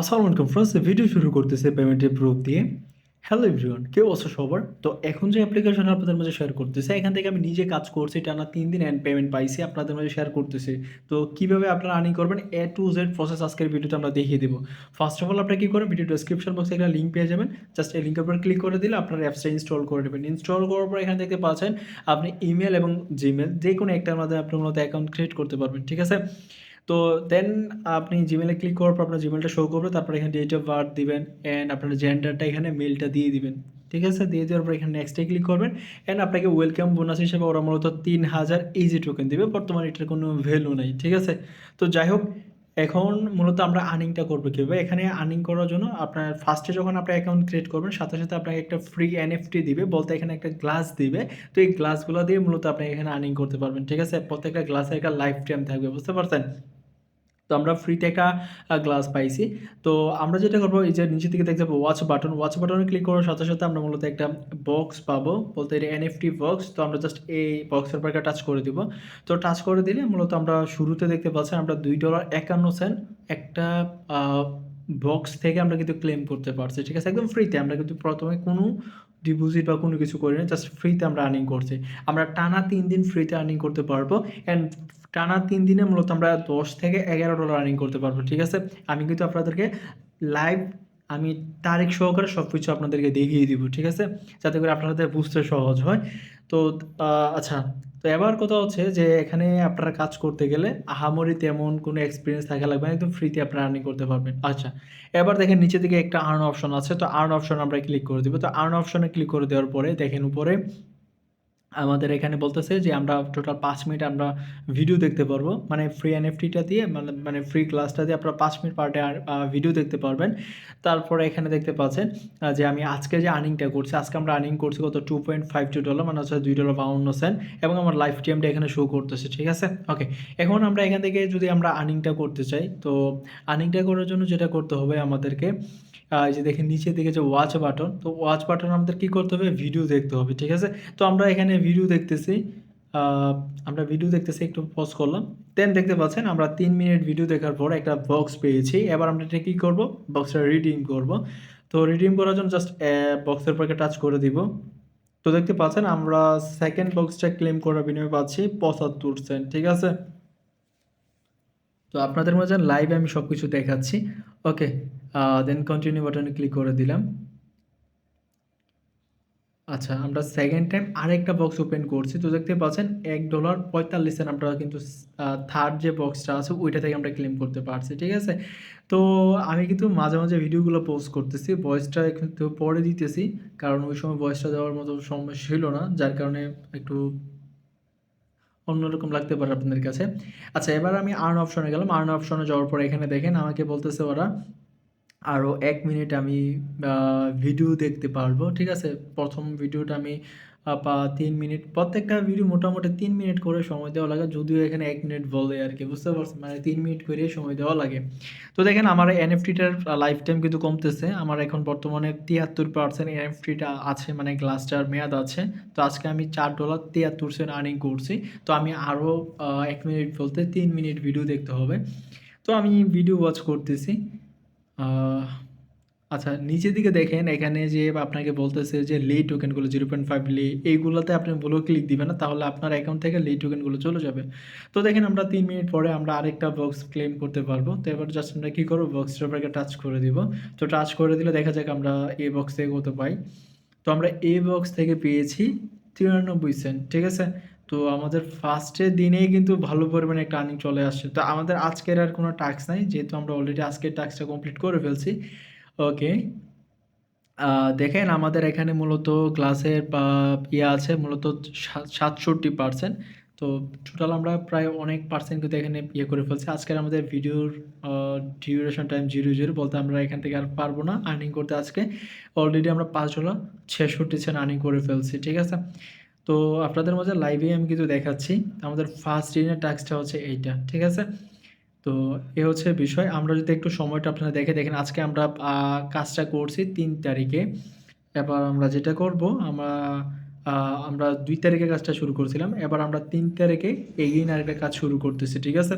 আসসালামু আলাইকুম friends video শুরু করতেছে পেমেন্টের প্রুফ দিয়ে। হ্যালো এভরিওয়ান কেউ আছো সবার? তো এখন যে অ্যাপ্লিকেশন আপনাদের মাঝে শেয়ার করতেছে, এখান থেকে আমি নিজে কাজ করছি, টানা তিন দিন অ্যান্ড পেমেন্ট পাইছি, আপনাদের মাঝে শেয়ার করতেছি। তো কীভাবে আপনারা আর্নিং করবেন এ টু জেড প্রসেস আজকের ভিডিওতে আমরা দেখিয়ে দেবো। ফার্স্ট অফ অল আপনারা কী করেন ভিডিও ডিসক্রিপশন বক্সে একটা লিঙ্ক পেয়ে যাবেন। জাস্ট এই লিঙ্কের উপর ক্লিক করে দিলে আপনার অ্যাপসটা ইনস্টল করে নেবেন। ইনস্টল করার পর এখানে দেখতে পাচ্ছেন, আপনি ইমেল এবং জিমেল যে কোনো একটার মাধ্যমে আপনি মূলত অ্যাকাউন্ট ক্রিয়েট করতে পারবেন, ঠিক আছে? তো দেন আপনি জিমেলে ক্লিক করার পর আপনার জিমেলটা শো করবে, তারপর এখানে ডেট অফ বার্থ দিবেন অ্যান্ড আপনার জেন্ডারটা এখানে মেলটা দিয়ে দিবেন, ঠিক আছে? দিয়ে দেওয়ার পর এখানে নেক্সটে ক্লিক করবেন অ্যান্ড আপনাকে ওয়েলকাম বোনাস হিসেবে ওরা মূলত তিন হাজার ইজি টোকেন দিবে, বর্তমানে এটার কোনো ভ্যালু নেই, ঠিক আছে? তো যাই হোক এখন মূলত আমরা আর্নিংটা করব কীভাবে? এখানে আর্নিং করার জন্য আপনার ফার্স্টে যখন আপনার অ্যাকাউন্ট ক্রিয়েট করবেন, সাথে সাথে আপনাকে একটা ফ্রি এনএফটি দিবে, বলতে এখানে একটা গ্লাস দিবে, তো এই গ্লাসগুলো দিয়ে মূলত আপনি এখানে আর্নিং করতে পারবেন, ঠিক আছে? প্রত্যেকটা গ্লাসের একটা লাইফ টাইম থাকবে, বুঝতে পারছেন? তো আমরা ফ্রিতে একটা গ্লাস পাইছি। তো আমরা যেটা করব, এই যে নিচে থেকে দেখতে পাবো ওয়াচ বাটন ওয়াচ বাটনে ক্লিক করার সাথে সাথে আমরা মূলত একটা বক্স পাবো। বলতে এটা এনএফটি বক্স তো আমরা জাস্ট এই বক্সের পর একটা টাচ করে দিব। তো টাচ করে দিলে মূলত আমরা শুরুতে দেখতে পাচ্ছি আমরা দুই ডলার একান্ন সেন্ট একটা বক্স থেকে আমরা কিন্তু ক্লেম করতে পারছি, ঠিক আছে? একদম ফ্রিতে আমরা কিন্তু প্রথমে কোনো ডিপোজিট বা কোনো কিছু করি না জাস্ট ফ্রিতে আমরা আর্নিং করছি। আমরা টানা তিন দিন ফ্রিতে আর্নিং করতে পারব অ্যান্ড টানা তিন দিনে মূলত আমরা দশ থেকে এগারো ডলার আর্নিং করতে পারব, ঠিক আছে? আমি কিন্তু আপনাদেরকে লাইভ আমি তারিখ সহকারে সব কিছু আপনাদেরকে দেখিয়ে দিব, ঠিক আছে? যাতে করে আপনাদের বুঝতে সহজ হয়। তো আচ্ছা তো এবার কথা হচ্ছে যে এখানে আপনারা কাজ করতে গেলে আহামরি তেমন কোনো এক্সপিরিয়েন্স থাকা লাগবে না, একদম ফ্রিতে আপনারা আর্নিং করতে পারবেন। আচ্ছা এবার দেখেন নিচে দিকে একটা আর্ন অপশন আছে, তো আর্ন অপশন আমরা ক্লিক করে দেবো। তো আর্ন অপশনে ক্লিক করে দেওয়ার পরে দেখেন উপরে আমাদের এখানে বলতেছে যে আমরা টোটাল পাঁচ মিনিট আমরা ভিডিও দেখতে পারব। মানে ফ্রি এনএফটিটা দিয়ে মানে মানে ফ্রি ক্লাসটা দিয়ে আপনারা পাঁচ মিনিট পার ডে ভিডিও দেখতে পারবেন। তারপরে এখানে দেখতে পাচ্ছেন যে আমি আজকে যে আর্নিংটা করছি, আজকে আমরা আর্নিং করছি কত? Two point five two dollar মানে হচ্ছে দুই ডলার বাউন্ন সেন্ট এবং আমার লাইফ টাইমটা এখানে শো করতেছে, ঠিক আছে? ওকে এখন আমরা এখান থেকে যদি আমরা আর্নিংটা করতে চাই, তো আর্নিংটা করার জন্য যেটা করতে হবে আমাদেরকে যে দেখেন নিচে দিকে যে ওয়াচ বাটন তো ওয়াচ বাটন আমাদের কী করতে হবে? ভিডিও দেখতে হবে, ঠিক আছে? তো আমরা এখানে ভিডিও দেখতেছি আমরা ভিডিও দেখতেছি, একটু পজ করলাম। দেন দেখতে পাচ্ছেন, আমরা তিন মিনিট ভিডিও দেখার পর একটা বক্স পেয়েছি। এবার আমরা এটা কী করব? বক্সটা রিডিম করব। তো রিডিম করার জন্য জাস্ট বক্সের পর টাচ করে দিব। তো দেখতে পাচ্ছেন, আমরা সেকেন্ড বক্সটা ক্লেম করার বিনিময়ে পাচ্ছি পঁচাত্তর সেন্ট ঠিক আছে? তো আপনাদের মধ্যে লাইভে আমি সব কিছু দেখাচ্ছি ওকে দেন কন্টিনিউ বাটনে ক্লিক করে দিলাম। আচ্ছা আমরা সেকেন্ড টাইম আরেকটা বক্স ওপেন করছি। তো দেখতে পাচ্ছেন, এক ডলার পঁয়তাল্লিশ সেন্ট আমরা কিন্তু থার্ড যে বক্সটা আছে, ওইটা থেকে আমরা ক্লেম করতে পারছি, ঠিক আছে? তো আমি কিন্তু মাঝে মাঝে ভিডিওগুলো পোস্ট করতেছি ভয়েসটা কিন্তু পরে দিতেছি, কারণ ওই সময় ভয়েসটা দেওয়ার মতো সময় ছিল না, যার কারণে একটু অন্যরকম লাগতে পারে আপনাদের কাছে। আচ্ছা এবার আমি আর্ন অপশনে গেলাম। আর্ন অপশনে যাওয়ার পর এখানে দেখেন, আমাকে বলতেছে ওরা আরও এক মিনিট আমি ভিডিও দেখতে পারব। ঠিক আছে? প্রথম ভিডিওটা আমি বা তিন মিনিট। প্রত্যেকটা ভিডিও মোটামুটি তিন মিনিট করে সময় দেওয়া লাগে, যদিও এখানে এক মিনিট বলে আর কি, বুঝতে পারছেন? মানে তিন মিনিট করে সময় দেওয়া লাগে। তো দেখেন, আমার এনএফটিটার লাইফ টাইম কিন্তু কমতেছে। আমার এখন বর্তমানে তিয়াত্তর পার্সেন্ট এনএফটিটা আছে মানে গ্লাসটার মেয়াদ আছে। তো আজকে আমি চার ডলার তিয়াত্তর সেন্ট আর্নিং করছি। তো আমি আরও এক মিনিট বলতে তিন মিনিট ভিডিও দেখতে হবে। তো আমি ভিডিও ওয়াচ করতেছি। আচ্ছা নিচের দিকে দেখেন, এখানে যে আপনাকে বলতেছে যে লে টোকেনগুলো জিরো পয়েন্ট ফাইভ লে, এইগুলোতে আপনি বলো ক্লিক দিবেন না, তাহলে আপনার অ্যাকাউন্ট থেকে লে টোকেনগুলো চলে যাবে। তো দেখেন আমরা তিন মিনিট পরে আমরা আরেকটা বক্স ক্লেম করতে পারব। তো এবার জাস্ট আমরা কী করব? বক্সটার উপরে টাচ করে দিব। তো টাচ করে দিলে দেখা যাক আমরা এ বক্স থেকে কত পাই। তো আমরা এ বক্স থেকে পেয়েছি তিরানব্বই সেন্ট ঠিক আছে? তো আমাদের ফার্স্টের দিনেই কিন্তু ভালো পরিমাণে একটা আর্নিং চলে আসছে। তো আমাদের আজকের আর কোনো টাস্ক নাই, যেহেতু আমরা অলরেডি আজকের টাস্কটা কমপ্লিট করে ফেলছি। ওকে। দেখেন আমাদের এখানে মূলত ক্লাসের ইয়ে আছে মূলত সাতষট্টি পার্সেন্ট তো টোটাল আমরা প্রায় অনেক পার্সেন্ট কিন্তু এখানে ইয়ে করে ফেলছি। আজকের আমাদের ভিডিওর ডিউরেশন টাইম জিরো জিরো বলতে আমরা এখান থেকে আর পারব না আর্নিং করতে আজকে। অলরেডি আমরা পাঁচ ডলার ছেষট্টি সেন্ট আর্নিং করে ফেলছি, ঠিক আছে? তো আপনাদের মধ্যে লাইভেই আমি কিন্তু দেখাচ্ছি। আমাদের ফার্স্ট দিনের টাস্কটা হচ্ছে এইটা, ঠিক আছে? তো এ হচ্ছে বিষয় আমরা যদি একটু সময়টা আপনারা দেখে দেখেন, আজকে আমরা কাজটা করছি তিন তারিখে এবার আমরা যেটা করব, আমরা আমরা দুই তারিখে কাজটা শুরু করছিলাম এবার আমরা তিন তারিখে এগিয়ে আরেকটা কাজ শুরু করতেছি, ঠিক আছে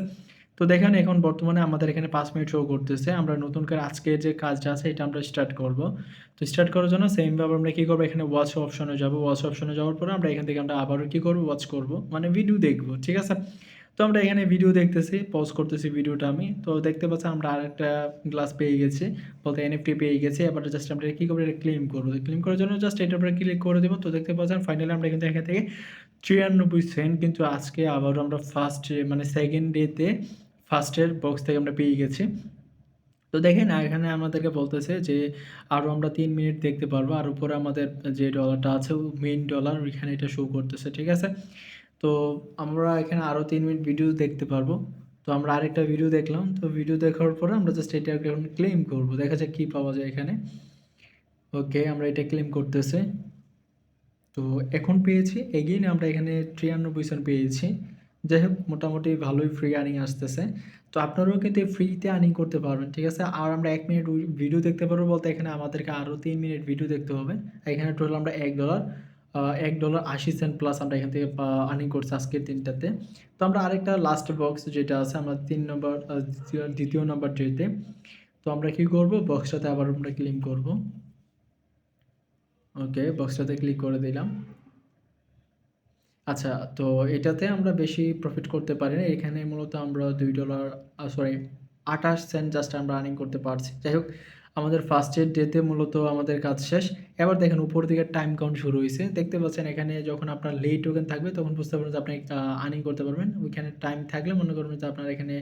তো দেখেন, এখন বর্তমানে আমাদের এখানে পাঁচ মিনিট শো করতেছে। আমরা নতুন করে আজকের যে কাজটা আছে, এটা আমরা স্টার্ট করব। তো স্টার্ট করার জন্য সেমভাবে আমরা কী করব এখানে ওয়াচ অপশনে যাব। ওয়াচ অপশনে যাওয়ার পরে আমরা এখান থেকে আমরা আবারও কী করব ওয়াচ করব। মানে ভিডিও দেখব। ঠিক আছে? তো আমরা এখানে ভিডিও দেখতেছি, পজ করতেছি ভিডিওটা আমি। তো দেখতে পাচ্ছি আমরা আরেকটা গ্লাস পেয়ে গেছি। বলতে এনএফটি পেয়ে গেছি। এবার জাস্ট আমরা কী করব এটা ক্লেম করব ক্লেম করার জন্য জাস্ট এটার উপরে ক্লিক করে দেব। তো দেখতে পাচ্ছেন ফাইনালি আমরা কিন্তু এখান থেকে ৯৩ সেন্ট কিন্তু আজকে আবারও আমরা ফার্স্ট মানে সেকেন্ড ডেতে ফার্স্টের বক্স থেকে আমরা পেয়ে গেছি। তো দেখেন এখানে আমাদেরকে বলতেছে যে আরও আমরা তিন মিনিট দেখতে পারব। আর উপরে আমাদের যে ডলারটা আছে মেইন ডলার ওইখানে এটা শো করতেছে। ঠিক আছে? তো আমরা এখানে আরও তিন মিনিট ভিডিও দেখতে পারব। তো আমরা আরেকটা ভিডিও দেখলাম। তো ভিডিও দেখার পরে আমরা জাস্ট এটা এখন ক্লেম করব দেখা যাক কী পাওয়া যায় এখানে। ওকে আমরা এটা ক্লেম করতেছে তো এখন পেয়েছি এগেইন আমরা এখানে ৯৩ সেন্ট পেয়েছি। যাই হোক, মোটামুটি ভালোই ফ্রি আর্নিং আসতেছে। তো আপনারাও কিন্তু ফ্রিতে আর্নিং করতে পারবেন। ঠিক আছে? আর আমরা এক মিনিট ভিডিও দেখতে পারব বলতে এখানে আমাদেরকে আরও তিন মিনিট ভিডিও দেখতে হবে। এখানে টোটাল আমরা $১ আ $১.৮০ সেন্ট প্লাস আমরা এখান থেকে আর্নিং করছি আজকের দিনটাতে। তো আমরা আরেকটা লাস্ট বক্স যেটা আছে, আমরা ৩ নম্বর দ্বিতীয় নম্বর ডেতে। তো আমরা কি করব বক্সটাতে আবার আমরা ক্লেম করব। ওকে বক্সটাতে ক্লিক করে দিলাম। আচ্ছা তো এটাতে আমরা বেশি প্রফিট করতে পারি না। এখানে মূলত আমরা দুই ডলার সরি ২৮ সেন্ট জাস্ট আমরা আর্নিং করতে পারছি। যাই হোক আমাদের ফার্স্টের ডেতে মূলত আমাদের কাজ শেষ। এবার দেখেন উপর দিকে টাইম কাউন্ট শুরু হয়েছে দেখতে পাচ্ছেন এখানে যখন আপনার লেট টোকেন থাকবে তখন বুঝতে পারবেন যে আপনি আর্নিং করতে পারবেন। ওইখানে টাইম থাকলে মনে করবেন যে আপনার এখানে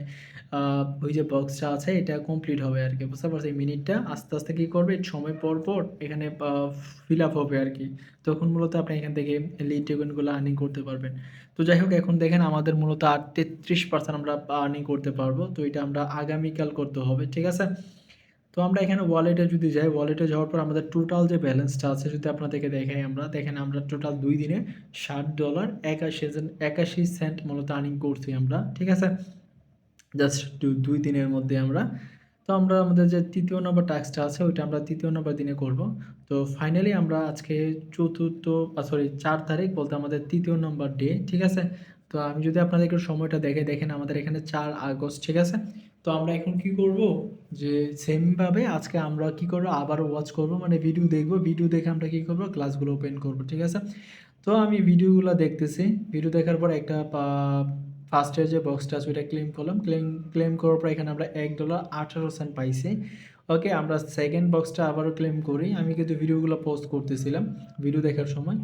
ওই যে বক্সটা আছে এটা কমপ্লিট হবে আর কি বুঝতে পারছেন? মিনিটটা আস্তে, আস্তে কী করবে সময় পর, পর এখানে ফিল আপ হবে আর কি তখন মূলত আপনি এখান থেকে লিড টোকেনগুলো আর্নিং করতে পারবেন। তো যাই হোক এখন দেখেন আমাদের মূলত আর ৩৩% আমরা আর্নিং করতে পারব। তো এটা আমরা আগামীকাল করতে হবে। ঠিক আছে? তো আমরা এখানে ওয়ালেটে যদি যাই, ওয়ালেটে যাওয়ার পর আমাদের টোটাল যে ব্যালেন্সটা আছে যদি আপনাদেরকে দেখাই আমরা, দেখেন আমরা টোটাল দুই দিনে $৬০.৮১ সেন ৮১ সেন্ট মূলত আর্নিং করছি আমরা। ঠিক আছে? জাস্ট দু ২ দিনের মধ্যে আমরা। তো আমরা আমাদের যে তৃতীয় নম্বর টাস্কটা আছে ওইটা আমরা তৃতীয় নম্বর দিনে করব। তো ফাইনালি আমরা আজকে চতুর্থ সরি চার তারিখ বলতে আমাদের তৃতীয় নম্বর ডে। ঠিক আছে? তো আমি যদি আপনাদেরকে সময়টা দেখে, দেখেন আমাদের এখানে চার আগস্ট। ঠিক আছে? তো আমরা এখন কি করব যে সেমভাবে আজকে আমরা কি করব আবারও ওয়াচ করব মানে ভিডিও দেখব। ভিডিও দেখে আমরা কি করব ক্লাসগুলো ওপেন করব। ঠিক আছে? তো আমি ভিডিওগুলো দেখতেছি। ভিডিও দেখার পর একটা ফার্স্টের যে বক্সটা আছে, ওইটা ক্লেম করলাম। ক্লেম ক্লেম করার পর এখানে আমরা $১.১৮ সেন্ট পাইছি। ওকে আমরা সেকেন্ড বক্সটা আবারও ক্লেম করি। আমি কিন্তু ভিডিওগুলো পোস্ট করতেছিলাম ভিডিও দেখার সময়।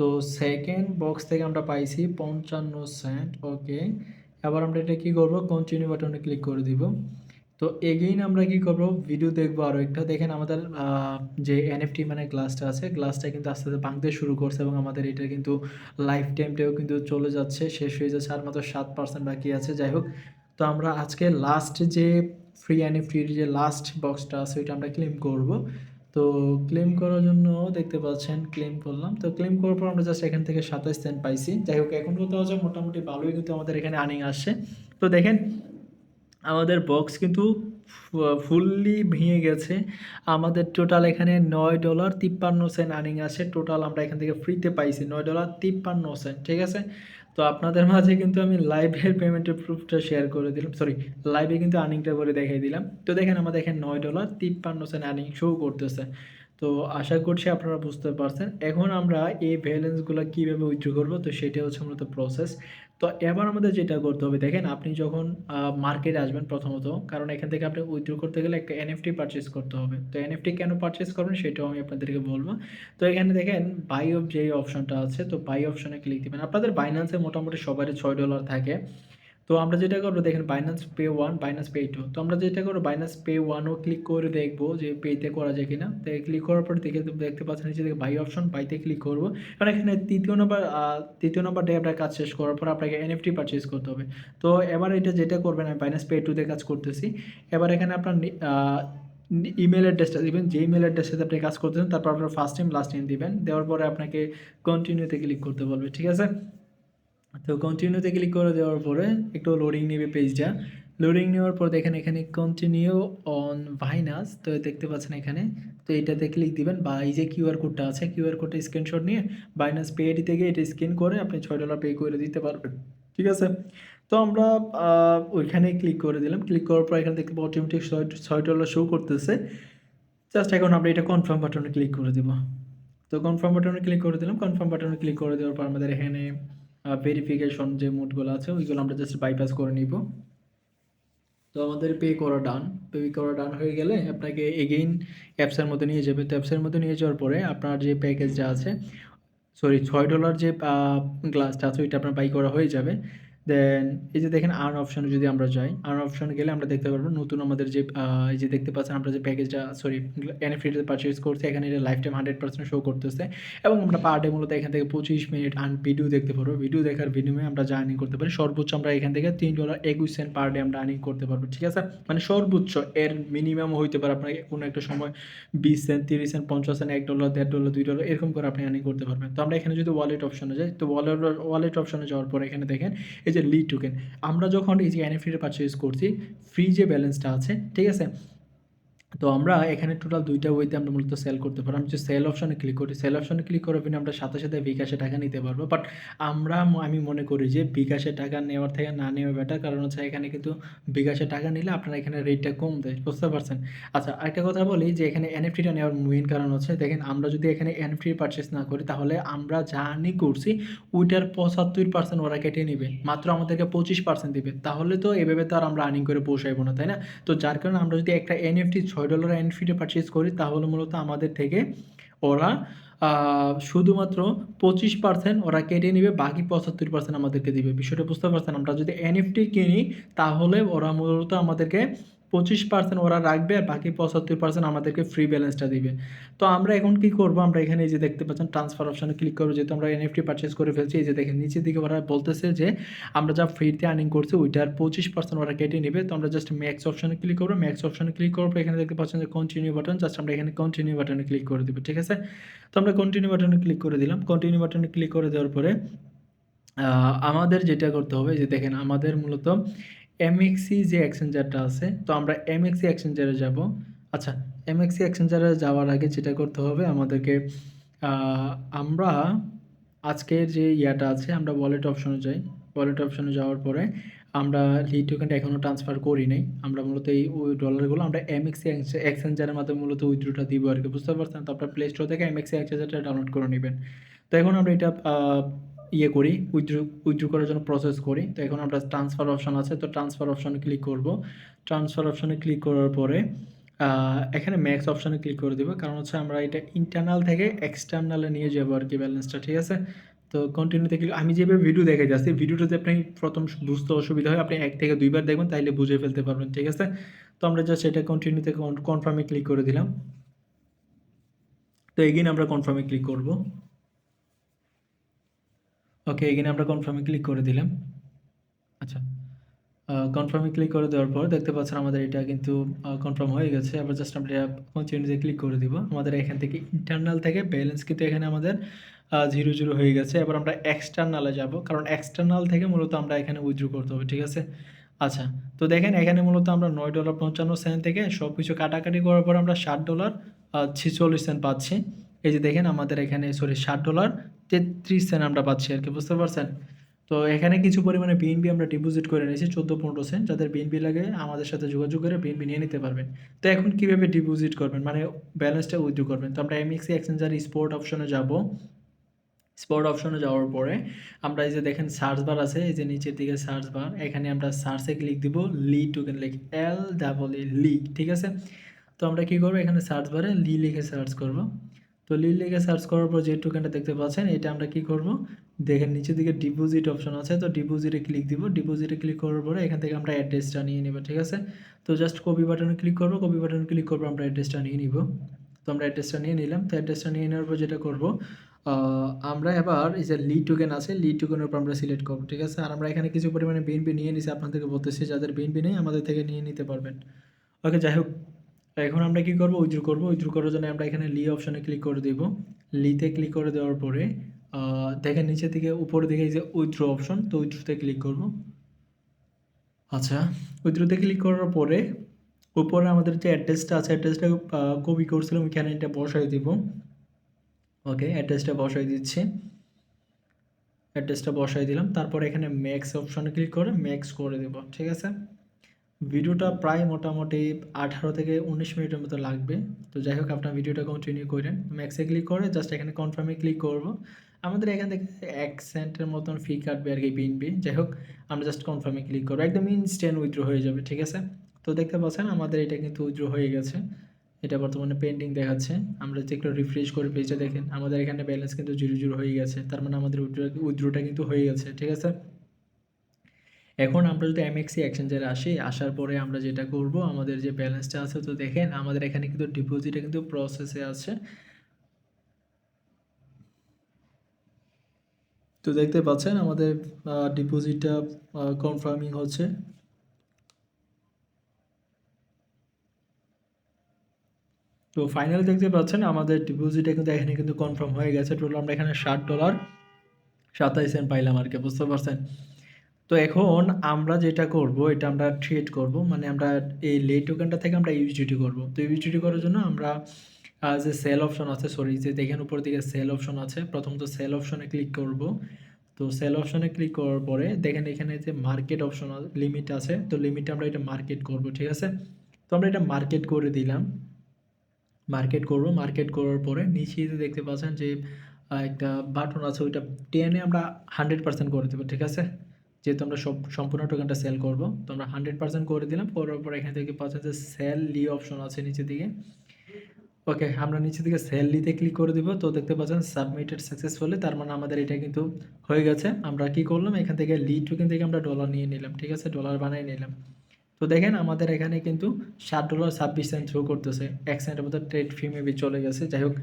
তো সেকেন্ড বক্স থেকে আমরা পাইছি ৫৫ সেন্ট। ওকে। এবার আমরা এটা কি করব কন্টিনিউ বাটনে ক্লিক করে দিব। তো এগেইন আমরা কি করব ভিডিও দেখব আরও একটা। দেখেন আমাদের যে এনএফটি মানে গ্লাসটা আছে, গ্লাসটা কিন্তু আস্তে, আস্তে ভাঙতে শুরু করছে এবং আমাদের এটা কিন্তু লাইফ টাইমটাও কিন্তু চলে যাচ্ছে, শেষ হয়ে যাচ্ছে। আর মাত্র ৭% বাকি আছে। যাই হোক তো আমরা আজকে লাস্ট যে ফ্রি এনএফটির যে লাস্ট বক্সটা আছে ওইটা আমরা ক্লেম করব। তো ক্লেম করার জন্য দেখতে পাচ্ছেন ক্লেম করলাম। তো ক্লেম করার পর আমরা জাস্ট এখান থেকে ২৭ সেন্ট পাইছি। যাই হোক, এখন বলতে হচ্ছে মোটামুটি ভালোই কিন্তু আমাদের এখানে আর্নিং আসছে। তো দেখেন, আমাদের বক্স কিন্তু ফুললি ভেঙে গেছে। আমাদের টোটাল এখানে $৯.৫৩ সেন্ট আর্নিং আসে। টোটাল আমরা এখান থেকে ফ্রিতে পাইছি $৯.৫৩ সেন্ট। ঠিক আছে? তো আপনাদের মাঝে কিন্তু আমি লাইভের পেমেন্টের প্রুফটা শেয়ার করে দিলাম। সরি লাইভে কিন্তু আর্নিংটা করে দেখাই দিলাম। তো দেখেন, আমাদের এখানে $৯.৫৩ সেন্ট আর্নিং শো করতেছে। তো আশা করছি আপনারা বুঝতে পারছেন। এখন আমরা এই ব্যালেন্সগুলা কীভাবে উইথড্র করব, তো সেটা হচ্ছে মূলত প্রসেস। তো এবার আমাদের যেটা করতে হবে, দেখেন আপনি যখন মার্কেটে আসবেন প্রথমত, কারণ এখান থেকে আপনি উইথড্র করতে গেলে একটা এনএফটি পারচেজ করতে হবে। তো এনএফটি কেন পারচেজ করবেন সেটাও আমি আপনাদেরকে বলব তো এখানে দেখেন বাই অফ যে অপশনটা আছে, তো বাই অপশনে ক্লিক দিবেন। আপনাদের বাইন্যান্সে মোটামুটি সবারই ছয় ডলার থাকে। তো আমরা যেটা করব দেখেন Binance Pay 1, Binance Pay two তো আমরা যেটা করব বাইনান্স পে 1 ও ক্লিক করে দেখব যে পেতে করা যায় কিনা। তো ক্লিক করার পর দেখে দেখতে পাচ্ছেন নিচে থেকে বাই অপশন বাইতে ক্লিক করব কারণ এখানে তৃতীয় নম্বর তৃতীয় ৩য় নম্বর ডে আপনার কাজ শেষ করার পর আপনাকে এনএফটি পারচেজ করতে হবে। তো এবার এটা যেটা করবেন আমি বাইন্যান্স পে টুতে কাজ করতেছি। এবার এখানে আপনার আ অ্যাড্রেসটা দিবেন। যে ইমেইল অ্যাড্রেসটাতে আপনি কাজ করতেছেন তারপর আপনার ফার্স্ট টাইম লাস্ট নেম দিবেন। দেওয়ার পরে আপনাকে কন্টিনিউতে ক্লিক করতে বলবে। ঠিক আছে? তো কন্টিনিউতে ক্লিক করে দেওয়ার পরে একটু লোডিং নেবে পেজটা। লোডিং নেওয়ার পর দেখেন এখানে কন্টিনিউ অন ভাইনাস তো দেখতে পাচ্ছেন এখানে। তো এটাতে ক্লিক দিবেন বা এই যে কিউআর কোডটা আছে কিউআর কোডটা স্ক্রিনশট নিয়ে বাইন্যান্স পে আইডি থেকে এটা স্ক্যান করে আপনি $৬ পে করে দিতে পারবেন। ঠিক আছে? তো আমরা ওইখানে ক্লিক করে দিলাম। ক্লিক করার পর এখানে দেখতে পাবো অটোমেটিক ছয় $6 শো করতেছে। জাস্ট এখন আমরা এটা কনফার্ম বাটনে ক্লিক করে দেবো তো কনফার্ম বাটনে ক্লিক করে দিলাম। কনফার্ম বাটনে ক্লিক করে দেওয়ার পর আমাদের এখানে ভেরিফিকেশন যে মোডগুলো আছে, ওইগুলো আমরা জাস্ট বাইপাস করে নিব। তো আমাদের পে করা ডান। পে করা ডান হয়ে গেলে আপনাকে এগেইন অ্যাপসের মধ্যে নিয়ে যাবে। তো অ্যাপসের মধ্যে নিয়ে যাওয়ার পরে আপনার যে প্যাকেজটা আছে সরি ছয় ডলার যে গ্লাসটা আছে, ওইটা আপনার বাই করা হয়ে যাবে। দেন এই যে দেখেন আর্ন অপশনে যদি আমরা যাই, আর্ন অপশনে গেলে আমরা দেখতে পারব নতুন আমাদের যে এই যে দেখতে পাচ্ছেন আমরা যে প্যাকেজটা সরি এনএফটি পারচেজ করছি এখানে এটা লাইফ টাইম 100% শো করতেছে এবং আমরা পার ডে মূলত এখান থেকে 25 মিনিট আর্ন ভিডিও দেখতে পারব। ভিডিও দেখার বিনিময়ে আমরা যা আর্নিং করতে পারি সর্বোচ্চ আমরা এখান থেকে $3.21 পার ডে আমরা আর্নিং করতে পারব। ঠিক আছে? মানে সর্বোচ্চ এর মিনিমাম হইতে পারে আপনাকে কোনো একটা সময় 20 সেন্ট, 30 সেন্ট, 50 সেন্ট, $1, $1.50, $2 এরকম করে আপনি আর্নিং করতে পারবেন। তো আমরা এখানে যদি ওয়ালেট অপশনে যাই, তো ওয়ালেট ওয়ালেট অপশনে যাওয়ার পরে এখানে দেখেন এই যে লি টোকেন আমরা যখন এই যে এনএফটি পারচেস করছি ফ্রি যে ব্যালেন্সটা আছে, ঠিক আছে? তো আমরা এখানে টোটাল ২ টা ওয়েতে আমরা মূলত সেল করতে পারি। আমি যে সেল অপশনে ক্লিক করি, সেল অপশনে ক্লিক করার পরে আমরা সাথে, সাথে বিকাশে টাকা নিতে পারব। বাট আমরা আমি মনে করি যে বিকাশে টাকা নেওয়ার থেকে না নেওয়া বেটার। কারণ হচ্ছে এখানে কিন্তু বিকাশে টাকা নিলে আপনার এখানে রেটটা কম দেয়। বুঝতে পারছেন? আচ্ছা আরেকটা কথা বলি যে এখানে এনএফটিটা নেওয়ার মেইন কারণ হচ্ছে দেখেন আমরা যদি এখানে এনএফটি পারচেস না করি তাহলে আমরা যা করছি ওইটার 75% ওরা কেটে নেবে মাত্র আমাদেরকে 25% দিবে। তাহলে তো এভাবে তো আর আমরা আর্নিং করে পোষাইবো না, তাই না? তো যার কারণে আমরা যদি একটা এনএফটি $6 ফিটে পারচেস করি তাহলে মূলত আমাদের থেকে ওরা শুধুমাত্র 25% ওরা কেটে নেবে, বাকি 75% আমাদেরকে দিবে। বিষয়টা বুঝতে পারছেন? আমরা যদি এনএফটি কিনি, তাহলে ওরা মূলত আমাদেরকে 25% ওরা রাখবে আর বাকি 75% আমাদেরকে ফ্রি ব্যালেন্সটা দিবে। তো আমরা এখন কি করব? আমরা এখানে এই যে দেখতে পাচ্ছেন ট্রান্সফার অপশনে ক্লিক করব যেহেতু আমরা এনএফটি পারচেজ করে ফেলছি। এই যে দেখেন, নিচের দিকে ওরা বলতেছে যে আমরা যা ফ্রিতে আর্নিং করছি, ওইটার 25% ওরা কেটে নিবে। তো আমরা জাস্ট ম্যাক্স অপশনে ক্লিক করব। ম্যাক্স অপশনে ক্লিক পর এখানে দেখতে পাচ্ছেন যে কন্টিনিউ বাটন জাস্ট আমরা এখানে কন্টিনিউ বাটনে ক্লিক করে দিব। ঠিক আছে? তো আমরা কন্টিনিউ বাটনে ক্লিক করে দিলাম। কন্টিনিউ বাটনে ক্লিক করে দেওয়ার পরে আমাদের যেটা করতে হবে যে দেখেন, আমাদের মূলত এমএক্সি যে এক্সচেঞ্জারটা আছে, তো আমরা এমএক্সি এক্সচেঞ্জারে যাব। আচ্ছা এমএক্সি এক্সচেঞ্জারে যাওয়ার আগে যেটা করতে হবে, আমাদেরকে আমরা আজকের যে ইয়াটা আছে, আমরা ওয়ালেট অপশনে যাই। ওয়ালেট অপশনে যাওয়ার পরে আমরা লি টোকেনটা এখনও ট্রান্সফার করি নাই। আমরা মূলত এই ওই ডলারগুলো আমরা এমএক্সি এক্স এক্সচেঞ্জারের মাধ্যমে মূলত উইথড্রটা দিব আরকি। বুঝতে পারছেন? তো আপনার প্লে স্টোর থেকে এমএক্সি এক্সচেঞ্জারটা ডাউনলোড করে নিবেন। তো এখন আমরা এটা ইয়ে করি উইথড্র উইথড্র করার জন্য প্রসেস করি। তো এখন আমরা ট্রান্সফার অপশন আছে, তো ট্রান্সফার অপশনে ক্লিক করব। ট্রান্সফার অপশনে ক্লিক করার পরে এখানে ম্যাক্স অপশানে ক্লিক করে দিব। কারণ হচ্ছে আমরা এটা ইন্টারনাল থেকে এক্সটার্নালে নিয়ে যাব আর কি ব্যালেন্সটা। ঠিক আছে? তো কন্টিনিউতে ক্লিক আমি যেভাবে ভিডিও দেখাইতেছি ভিডিওটা যদি আপনি প্রথম বুঝতে অসুবিধা হয়, আপনি এক থেকে দুইবার দেখবেন, তাইলে বুঝে ফেলতে পারবেন। ঠিক আছে? তো আমরা জাস্ট এটা কন্টিনিউতে কন কনফার্ম ক্লিক করে দিলাম। তো এগেইন আমরা কনফার্মে ক্লিক করব। ওকে এগেইন আমরা কনফার্মে ক্লিক করে দিলাম। আচ্ছা। কনফার্মে ক্লিক করে দেওয়ার পর দেখতে পাচ্ছেন আমাদের এটা কিন্তু কনফার্ম হয়ে গেছে। এবার জাস্ট আমরা কন্টিনিউতে ক্লিক করে দিব। আমাদের এখান থেকে ইন্টারনাল থেকে ব্যালেন্স কিন্তু এখানে আমাদের জিরো 0, 0 হয়ে গেছে। এবার আমরা এক্সটার্নালে যাব। কারণ এক্সটার্নাল থেকে মূলত আমরা এখানে উইথড্র করতে হবে। ঠিক আছে? আচ্ছা। তো দেখেন এখানে মূলত আমরা $9.55 থেকে সব কিছু কাটাকাটি করার পর আমরা $7 আ 46 সেন্ট পাচ্ছি। এই যে দেখেন আমাদের এখানে সরি $7.33 আমরা পাচ্ছি আর কি, বুঝতে পারছেন? তো এখানে কিছু পরিমাণে বিএনবি আমরা ডিপোজিট করে নিয়েছি 14-15 সেন্ট। যাদের বিএনবি লাগে আমাদের সাথে যোগাযোগ করে বিএনবি নিয়ে নিতে পারবেন। তো এখন কীভাবে ডিপোজিট করবেন? মানে ব্যালেন্সটা উইথড্র করবেন। তো আমরা এমএক্সি এক্সচেঞ্জার স্পোর্ট অপশনে যাব। স্পট অপশনে যাওয়ার পরে আমরা এই যে দেখেন সার্চ বার আছে, এই যে নিচের দিকে সার্চ বার এখানে আমরা সার্চে ক্লিক দিব লি টোকেন লিখ এল ডাবল ই লি ঠিক আছে? তো আমরা কী করব এখানে সার্চ বারে লি লিখে সার্চ করব। তো লি লিখে সার্চ করার পর যে টোকেনটা দেখতে পাচ্ছেন, এটা আমরা কি করব? দেখেন নিচের দিকে ডিপোজিট অপশন আছে, তো ডিপোজিটে ক্লিক দিব। ডিপোজিটে ক্লিক করার পরে এখান থেকে আমরা অ্যাড্রেসটা নিয়ে নিব। ঠিক আছে? তো জাস্ট কপি বাটনে ক্লিক করব। কপি বাটনে ক্লিক করব, আমরা অ্যাড্রেসটা নিয়ে নিব। তো আমরা অ্যাড্রেসটা নিয়ে নিলাম। তো অ্যাড্রেসটা নিয়ে নেওয়ার পর যেটা করব আমরা এবার এই যে লি টোকেন আছে লি টোকেনের উপর আমরা সিলেক্ট করব। ঠিক আছে? আর আমরা এখানে কিছু পরিমাণে বিএনবি নিয়ে নিছি, আপনাদেরকে বলতেছি, যাদের বিএনবি নেই, আমাদের থেকে নিয়ে নিতে পারবেন। ওকে যাই হোক এখন আমরা কি করব উইথড্র করব। উইথড্র করার জন্য আমরা এখানে লি অপশনে ক্লিক করে দিব। লিতে ক্লিক করে দেওয়ার পরে দেখেন নিচের দিকে, উপরের দিকে যে উইথড্র অপশন, তো উইথড্রতে ক্লিক করব। আচ্ছা উইথড্রতে ক্লিক করার পরে, উপরে আমাদের যে অ্যাড্রেসটা আছে, অ্যাড্রেসটা কপি করছিলাম, ওইখানে এটা বসায় দিব। ওকে, অ্যাড্রেসটা বসায় দিচ্ছি। অ্যাড্রেসটা বসাই দিলাম তারপর এখানে ম্যাক্স অপশনে ক্লিক করে ম্যাক্স করে দেব ঠিক আছে ভিডিওটা প্রায় মোটামুটি আঠারো থেকে উনিশ মিনিটের মতো লাগবে। তো যাই হোক, আপনার ভিডিওটা কন্টিনিউ করেন। ম্যাক্সে ক্লিক করে জাস্ট এখানে কনফার্মে ক্লিক করব। আমাদের এখান থেকে এক সেন্টের মতন ফি কাটবে আর কি বিনবি যাই হোক, আমরা জাস্ট কনফার্মে ক্লিক করব। একদম ইনস্ট্যান্ট উইথড্র হয়ে যাবে, ঠিক আছে? তো দেখতে পাচ্ছেন, আমাদের এটা কিন্তু উইথড্র হয়ে গেছে। এটা বর্তমানে পেন্ডিং দেখাচ্ছে। আমরা যদি একটু রিফ্রেশ করে পেজে দেখেন, আমাদের এখানে ব্যালেন্স কিন্তু জিরো জিরো হয়ে গেছে। তার মানে আমাদের উইথড্র উইথড্রটা কিন্তু হয়ে গেছে, ঠিক আছে? এখন আমরা যদি এমএক্সি এক্সচেঞ্জারে আসি, আসার পরে আমরা যেটা করব, আমাদের যে ব্যালেন্সটা আছে তো দেখেন, আমাদের এখানে কিন্তু ডিপোজিটে কিন্তু প্রসেসে আছে। তো দেখতে পাচ্ছেন, আমাদের ডিপোজিটটা কনফার্মিং হচ্ছে। তো ফাইনাল দেখতে পাচ্ছেন, আমাদের ডিপোজিটে কিন্তু এখানে কিন্তু কনফার্ম হয়ে গেছে। টোটাল আমরা এখানে ষাট ডলার সাতাইশ সেন্ট পাইলাম আর কি, বুঝতে পারছেন? তো এখন আমরা যেটা করব, এটা আমরা ট্রেড করব মানে আমরা এই লেট টোকেনটা থেকে আমরা ইউজিটি করব। তো ইউজিটি করার জন্য আমরা যে সেল অপশন আছে সরি যে দেখেন উপর দিকে সেল অপশন আছে প্রথমত সেল অপশনে ক্লিক করব। তো সেল অপশনে ক্লিক করার পরে দেখেন এখানে যে মার্কেট অপশন লিমিট আছে, তো লিমিটে আমরা এটা মার্কেট করব, ঠিক আছে? তো আমরা এটা মার্কেট করে দিলাম। মার্কেট করব মার্কেট করার পরে নিচে দেখতে পাচ্ছেন যে একটা বাটন আছে, ওইটা টেনে আমরা হান্ড্রেড পার্সেন্ট করে দেবো, ঠিক আছে? যেহেতু আমরা সব সম্পূর্ণ টোকেনটা সেল করব, তো আমরা হান্ড্রেড পার্সেন্ট করে দিলাম, করার পর এখান থেকে যে সেল লি অপশন আছে নিচের দিকে। ওকে আমরা নিচে থেকে সেল লিতে ক্লিক করে দিব, তো দেখতে পাচ্ছেন সাবমিটেড সাকসেসফুলি তার মানে আমাদের এটা কিন্তু হয়ে গেছে। আমরা কি করলাম, এখান থেকে লি টোকেন থেকে আমরা ডলার নিয়ে নিলাম, ঠিক আছে? ডলার বানিয়ে নিলাম। তো দেখেন আমাদের এখানে কিন্তু ষাট ডলার ছাব্বিশ সেন্ট থ্রো করতেছে। এক সেন্টের মধ্যে ট্রেড ফি মেবি চলে গেছে। যাই হোক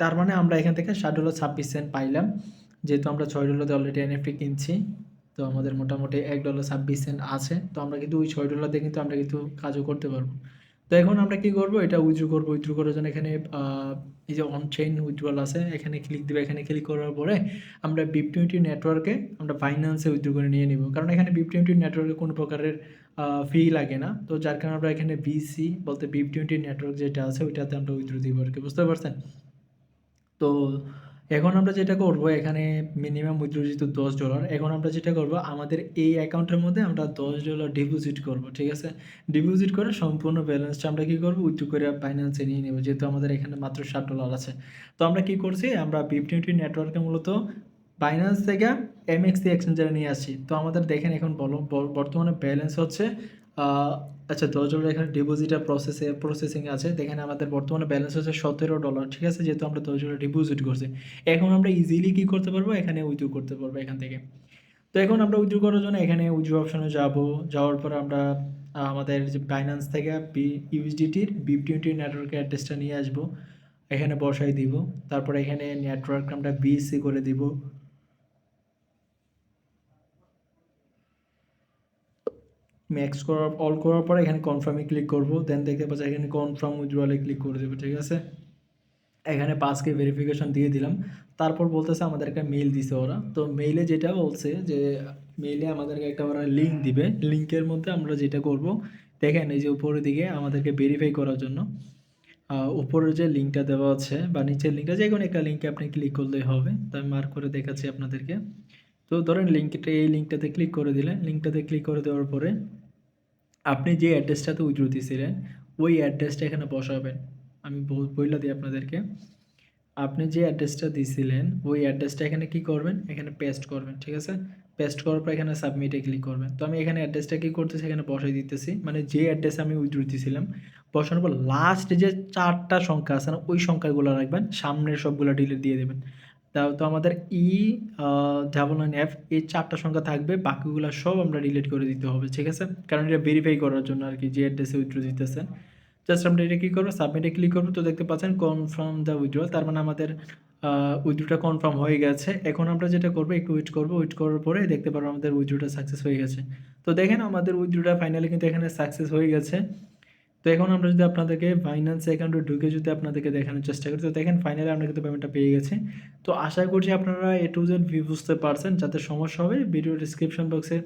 তার মানে আমরা এখান থেকে ষাট ডলার ছাব্বিশ সেন্ট পাইলাম। যেহেতু আমরা ছয় ডলার দিয়ে অলরেডি এনএফটি কিনছি, তো আমাদের মোটামুটি এক ডলার ছাব্বিশ সেন্ট আছে, তো আমরা কিন্তু ওই ছয় ডলার দিয়ে কিন্তু আমরা কিন্তু কাজও করতে পারব। তো এখন আমরা কি করব? এটা উইথড্র করব। উইথড্র করার জন্য এখানে এই যে অন চেইন উইথড্রল আছে, এখানে ক্লিক দেবে। এখানে ক্লিক করার পরে আমরা বিপ টোয়েন্টি নেটওয়ার্কে আমরা ফাইন্যান্সে উইথড্র করে নিয়ে নিব। কারণ এখানে বিপ টোয়েন্টি নেটওয়ার্কে কোনো প্রকারের ফি লাগে না। তো যার কারণে আমরা এখানে বিসি বলতে বিপ টোয়েন্টি নেটওয়ার্ক যেটা আছে, ওইটাতে আমরা উইথড্র দিব আর কি। বুঝতে পারছেন? তো এখন আমরা যেটা করব, এখানে মিনিমাম উইথড্র দশ ডলার এখন আমরা যেটা করব, আমাদের এই অ্যাকাউন্টের মধ্যে আমরা দশ ডলার ডিপোজিট করব, ঠিক আছে? ডিপোজিট করে সম্পূর্ণ ব্যালেন্সটা আমরা কী করব, উইথড্র করে ফাইন্যান্সে নিয়ে নেব, যেহেতু আমাদের এখানে মাত্র ষাট ডলার আছে। তো আমরা কী করছি, আমরা বিপ টোয়েন্টি নেটওয়ার্কে মূলত বাইন্যান্স থেকে এমএক্সি এক্সচেঞ্জারে নিয়ে আসি তো আমাদের দেখেন এখন বলো, বর্তমানে ব্যালেন্স হচ্ছে আচ্ছা দশ ডলার এখানে ডিপোজিটের প্রসেসে প্রসেসিং আছে। দেখেন আমাদের বর্তমানে ব্যালেন্স হচ্ছে সতেরো ডলার ঠিক আছে? যেহেতু আমরা দশ ডলার ডিপোজিট করছি। এখন আমরা ইজিলি কী করতে পারব? এখানে উইথড্র করতে পারব এখান থেকে। তো এখন আমরা উইথড্র করার জন্য এখানে উইথড্র অপশনে যাব। যাওয়ার পর আমরা আমাদের যে বাইন্যান্স থেকে বি ইউএসডিটির বি টোয়েন্টি নেটওয়ার্কের অ্যাড্রেসটা নিয়ে আসব। এখানে বসাই দিব। তারপর এখানে নেটওয়ার্ক আমরা বিএসসি করে দিব। ম্যাক্স করার অল করার পরে এখানে কনফার্মে ক্লিক করব। দেন দেখতে পাচ্ছি এখানে কনফার্ম উইথড্রলে ক্লিক করে দেবো, ঠিক আছে? এখানে পাঁচকে ভেরিফিকেশন দিয়ে দিলাম। তারপর বলতেছে আমাদেরকে মেইল দিছে ওরা। তো মেইলে যেটা বলছে যে মেইলে আমাদেরকে একটা ওরা লিঙ্ক দিবে। লিঙ্কের মধ্যে আমরা যেটা করব, দেখেন এই যে উপরের দিকে আমাদেরকে ভেরিফাই করার জন্য উপরের যে লিঙ্কটা দেওয়া আছে বা নিচের লিঙ্কটা যে কোনো একটা লিঙ্কে আপনি ক্লিক করলেই হবে। তো আমি মার্ক করে দেখাচ্ছি আপনাদেরকে। তো ধরেন লিঙ্কটা এই লিঙ্কটাতে ক্লিক করে দিলেন। লিঙ্কটাতে ক্লিক করে দেওয়ার পরে আপনি যে অ্যাড্রেসটাতে উইথড্র দিয়েছিলেন, ওই অ্যাড্রেসটা এখানে বসাবেন। আমি বইলা দিই আপনাদেরকে। আপনি যে অ্যাড্রেসটা দিয়েছিলেন, ওই অ্যাড্রেসটা এখানে কি করবেন? এখানে পেস্ট করবেন, ঠিক আছে? পেস্ট করার পর এখানে সাবমিটে ক্লিক করবেন। তো আমি এখানে অ্যাড্রেসটা কী করতেছি? এখানে বসাই দিতেছি। মানে যে অ্যাড্রেসে আমি উইথড্র দিয়েছিলাম, বসানোর পর লাস্ট যে চারটা সংখ্যা আছে না, ওই সংখ্যাগুলো রাখবেন, সামনের সবগুলো ডিলিট দিয়ে দেবেন। তো আমাদের ই ডাবল নাইন এফ এই চারটা সংখ্যা থাকবে, বাকিগুলো সব আমরা ডিলিট করে দিতে হবে, ঠিক আছে? কারণ এটা ভেরিফাই করার জন্য আর কি, যে অ্যাড্রেসে উইথড্র দিতেছেন জাস্ট আমরা এটা কী করব? সাবমিটে ক্লিক করব, তো দেখতে পাচ্ছেন কনফার্ম দ্য উইথড্র তার মানে আমাদের উইথড্রটা কনফার্ম হয়ে গেছে। এখন আমরা যেটা করব, একটু ওয়েট করব ওয়েট করার পরে দেখতে পারব আমাদের উইথড্রোটা সাকসেস হয়ে গেছে। তো দেখেন আমাদের উইথড্রোটা ফাইনালি কিন্তু এখানে সাকসেস হয়ে গেছে। তো এখন আমরা যদি আপনাদেরকে ফাইন্যান্স অ্যাকাউন্টে ঢুকে যদি আপনাদেরকে দেখানোর চেষ্টা করি, তো দেখেন ফাইনালি আমরা কিন্তু পেমেন্টটা পেয়ে গেছি। তো আশা করছি আপনারা এ টু জেড ভি বুঝতে পারছেন, যাতে সমস্যা হবে ভিডিও ডিসক্রিপশন বক্সে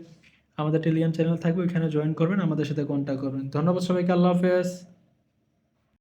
আমাদের টেলিগ্রাম চ্যানেল থাকবে, ওইখানে জয়েন করবেন, আমাদের সাথে কন্ট্যাক্ট করবেন। ধন্যবাদ সবাইকে, আল্লাহ হাফেজ।